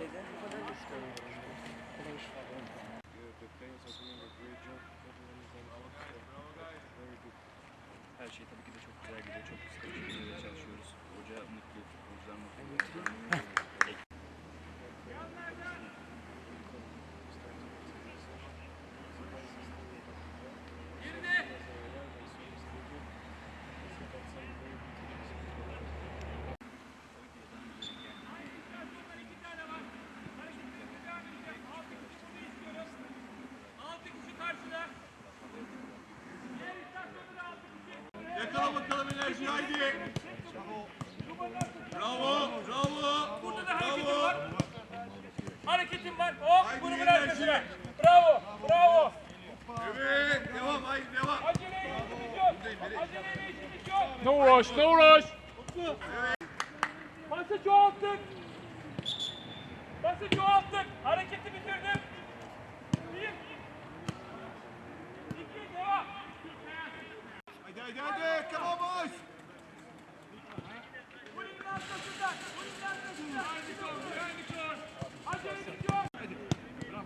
Her şey tabii ki de çok güzel gidiyor. Çok sıkı şekilde çalışıyoruz. Hoca mutlu, futbolcular mutlu. Yakala bakalım enerji haydi. Bravo, bravo. Burada da hareketim Bravo. var. Hareketim var. Hop Haydi grubun arkasına. Bravo. Bravo. Evet, devam, haydi devam. Aceleye işimiz yok. Aceleye işimiz yok. No rush, no rush. Pası çoğalttık. Pası çoğalttık. Hareketi bitirdim. Bir. İki. Devam. Haydi haydi haydi, come on boys. Kulübün arkasından. Kulübün arkasından. Acelemiz yok.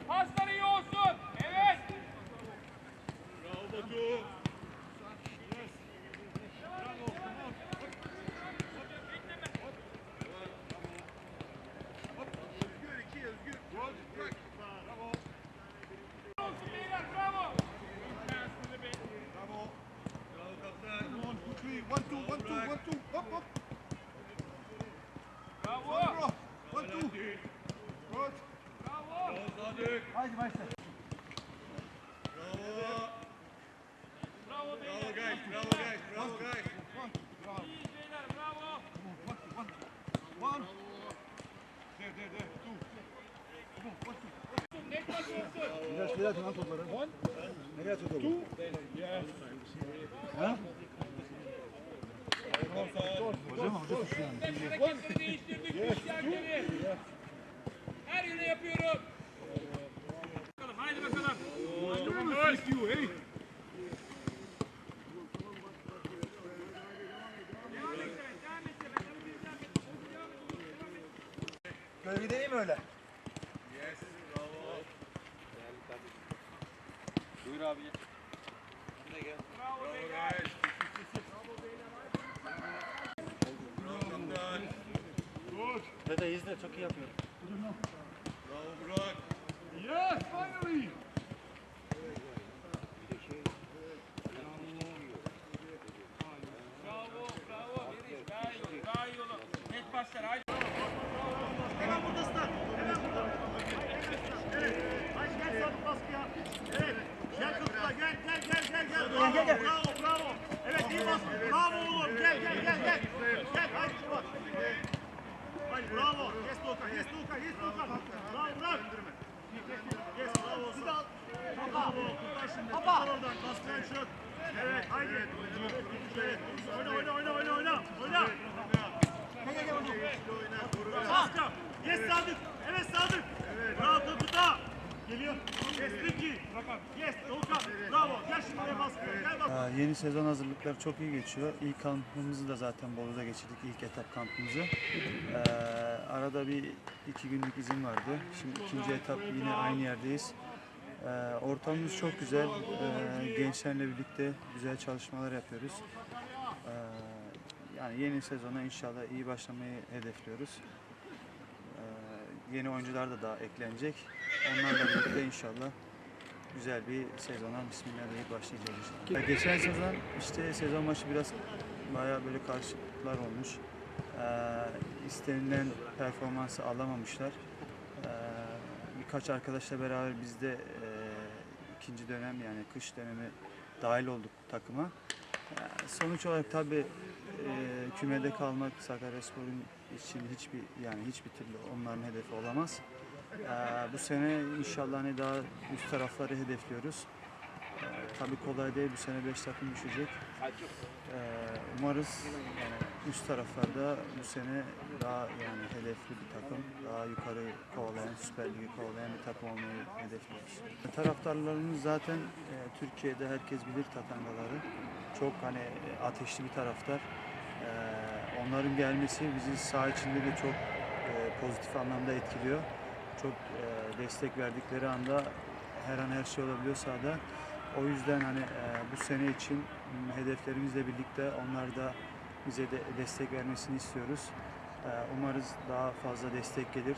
Paslar iyi olsun. Evet. Bravo Batu. Özgür, iki, Özgür. Good, bırak. Bravo. Olsun beyler. Bravo. Bravo. Bravo kaptan. Come on, two, three. One, two, one, two, one, two. Hop, hop. Bravo. Bro. One, two. Good. Bravo. Sadık. Haydi başla. Bravo. Bravo Bravo beyler. guys, bravo guys, bravo guys. İyiyiz beyler. Bravo. One. There, there, there. Two. Come on, one, two. Net maç olsun. Biraz nereye atın lan topları? Nereye atın topu? Ha? Hocam hoca suçlu yani. Hareketleri değiştirdik. Üç yan geri. Yapıyorum. Bakalım. Haydi bakalım. Thank you, hey. Devam et. Devam et. Devam et. Devam et. Gölge değil mi öyle? Yes, bravo. Buyur abi. Bravo Bravo beyler. guys. Bravo. Good. Dede izle çok iyi yapıyor. Başlar haydi. Bravo. Yes Doğukan yes Doğukan yes Doğukan. Bravo bırak. Yes bravo. Kurtar şimdi. Kurtar oradan. Baskıya şut. Evet haydi. Evet. Oyna oyna oyna oyna oyna. Oyna. Baskı. Yes Sadık. Evet Sadık. Bravo Kakuta. Geliyor. Yes Ricky. Yes Doğukan. Bravo. Gel şimdi oraya baskı. Gel baskı. Aa, Yeni sezon hazırlıkları çok iyi geçiyor. İlk kampımızı da zaten Bolu'da geçirdik, ilk etap kampımızı. Ee, arada bir iki günlük izin vardı. Şimdi ikinci etap yine aynı yerdeyiz. Ee, ortamımız çok güzel. Ee, gençlerle birlikte güzel çalışmalar yapıyoruz. Ee, yani yeni sezona inşallah iyi başlamayı hedefliyoruz. Ee, yeni oyuncular da daha eklenecek. Onlarla birlikte inşallah güzel bir sezona bismillah deyip başlayacağız Geçen sezon işte sezon başı biraz bayağı böyle karışıklıklar olmuş. Ee, istenilen performansı alamamışlar. Ee, birkaç arkadaşla beraber biz de e, ikinci dönem yani kış dönemi dahil olduk takıma. Ee, sonuç olarak tabii e, kümede kalmak Sakaryaspor'un için hiçbir yani hiçbir türlü onların hedefi olamaz. Ee, bu sene inşallah hani daha üst tarafları hedefliyoruz. Ee, tabii kolay değil bu sene 5 takım düşecek. Ee, umarız yani üst taraflarda bu sene daha yani hedefli bir takım, daha yukarı kovalayan, Süper Lig'i kovalayan bir takım olmayı hedefliyoruz. Taraftarlarımız zaten e, Türkiye'de herkes bilir Tatangaları. Çok hani ateşli bir taraftar. Ee, onların gelmesi bizi saha içinde de çok e, pozitif anlamda etkiliyor. Çok e, destek verdikleri anda her an her şey olabiliyor sahada. O yüzden hani e, bu sene için hedeflerimizle birlikte onlar da bize de destek vermesini istiyoruz. E, umarız daha fazla destek gelir.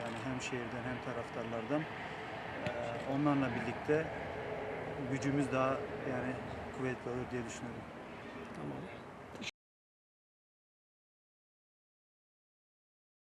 Yani hem şehirden hem taraftarlardan. E, onlarla birlikte gücümüz daha yani kuvvetli olur diye düşünüyorum. Tamam.